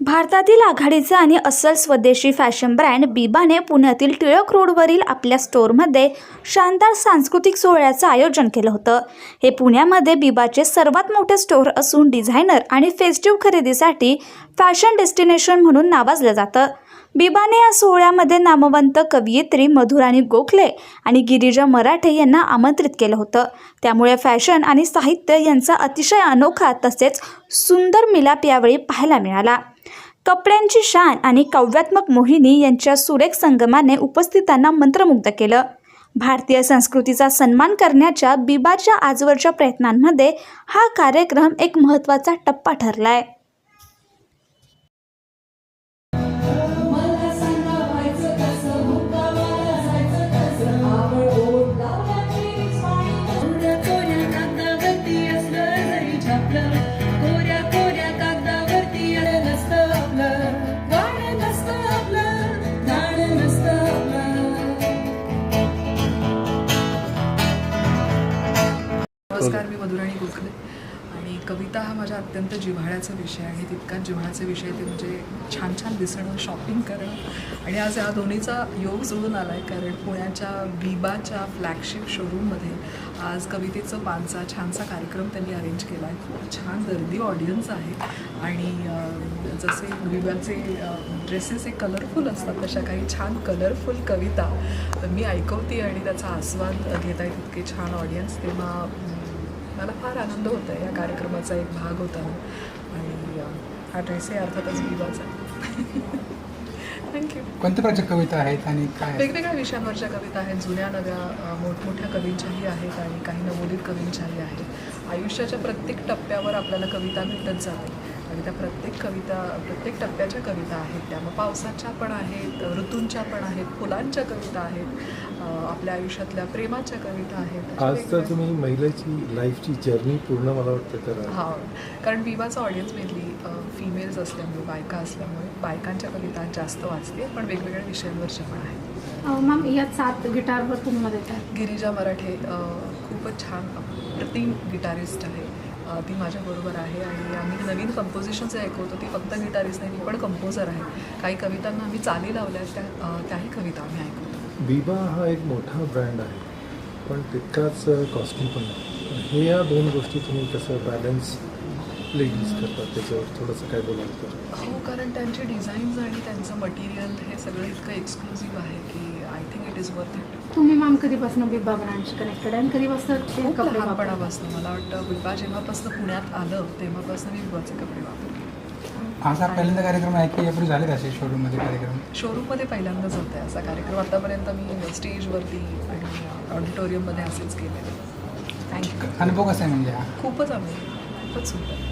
भारतातील आघाडीचा आणि अस्सल स्वदेशी फॅशन ब्रँड बिबाने पुण्यातील टिळक रोडवरील आपल्या स्टोअरमध्ये शानदार सांस्कृतिक सोहळ्याचं आयोजन केलं होतं. हे पुण्यामध्ये बिबाचे सर्वात मोठे स्टोअर असून डिझायनर आणि फेस्टिव्ह खरेदीसाठी फॅशन डेस्टिनेशन म्हणून नावाजलं जातं. बिबाने या सोहळ्यामध्ये नामवंत कवयित्री मधुराणी गोखले आणि गिरिजा मराठे यांना आमंत्रित केलं होतं. त्यामुळे फॅशन आणि साहित्य यांचा अतिशय अनोखा तसेच सुंदर मिलाप यावेळी पाहायला मिळाला. कपड्यांची शान आणि काव्यात्मक मोहिनी यांच्या सुरेख संगमाने उपस्थितांना मंत्रमुग्ध केलं. भारतीय संस्कृतीचा सन्मान करण्याच्या बिबाच्या आजवरच्या प्रयत्नांमध्ये हा कार्यक्रम एक महत्त्वाचा टप्पा ठरला आहे नमस्कार मी मधुराणी गोखले आणि कविता हा माझ्या अत्यंत जिव्हाळ्याचा विषय आहे. तितकाच जिव्हाळ्याचा विषय ते म्हणजे छान छान दिसणं शॉपिंग करणं. आणि आज या दोन्हीचा योग जुळून आला आहे कारण पुण्याच्या बिबाच्या फ्लॅगशिप शोरूममध्ये आज कवितेचं पानचा छानसा कार्यक्रम त्यांनी अरेंज केला आहे खूप छान गर्दी ऑडियन्स आहे. आणि जसे बिबाचे ड्रेसेस हे कलरफुल असतात तशा काही छान कलरफुल कविता मी ऐकवते आणि त्याचा आस्वाद घेत आहे तितके छान ऑडियन्स तेव्हा मला फार आनंद होत आहे या कार्यक्रमाचा एक भाग होता आणि हा ड्रेसही अर्थातच बिबाचा थँक्यू कोणत्या प्रकारच्या कविता आहेत आणि काय? वेगवेगळ्या विषयांवरच्या कविता आहेत. जुन्या नव्या मोठमोठ्या कवींच्याही आहेत आणि काही नवोदित कवींच्याही आहेत. आयुष्याच्या प्रत्येक टप्प्यावर आपल्याला कविता भेटत जाते आणि त्या प्रत्येक कविता प्रत्येक टप्प्याच्या कविता आहेत. त्या मग पावसाच्या पण आहेत ऋतूंच्या पण आहेत फुलांच्या कविता आहेत आपल्या आयुष्यातल्या प्रेमाच्या कविता आहेत. आज तर तुम्ही महिलेची लाईफची जर्नी पूर्ण मला वाटतं तर हा कारण विवाचा ऑडियन्स मेनली फिमेल्स असल्यामुळे बायका असल्यामुळे बायकांच्या कविता जास्त वाचते पण वेगवेगळ्या विषयांवरच्या पण आहेत. मॅम यात सात गिटारवर तुम्हाला देतात. गिरिजा मराठे खूपच छान प्रतिम गिटारिस्ट आहे. ती माझ्याबरोबर आहे आणि आम्ही नवीन कंपोजिशन जे ऐकवतो ती फक्त गिटारिस्ट नाही मी पण कंपोजर आहे. काही कवितांना आम्ही चाली लावल्या त्या त्याही कविता आम्ही ऐकवतो. बिबा हा एक मोठा ब्रँड आहे पण तितकाच कॉस्टली पण आहे हे या दोन गोष्टी तुम्ही कसं बॅलन्स यूज करतात त्याच्यावर थोडंसं काय तर? हो कारण त्यांचे डिझाईन्स आणि त्यांचं मटेरियल हे सगळं इतकं एक्सक्लुझिव्ह आहे. इज वर्थ इट तुम्ही मॅम कधीपासून बिबा ब्रँडशी कनेक्टेड आणि कधीपासून खूप कपडे? लहानपणापासून मला वाटतं बिबा जेव्हापासून पुण्यात आलं तेव्हापासून मी बिबाचे कपडे वापरले आज हा पहिल्यांदा कार्यक्रम आहे की यापूर्वी झाले असे शोरूममध्ये कार्यक्रम? शोरूममध्ये पहिल्यांदाच होत आहे असा कार्यक्रम. आतापर्यंत मी स्टेजवरती आणि ऑडिटोरियममध्ये असेच केलेले. थँक्यू अनुभव कसा आहे म्हणजे हा? खूपच आम्ही खूपच सुंदर.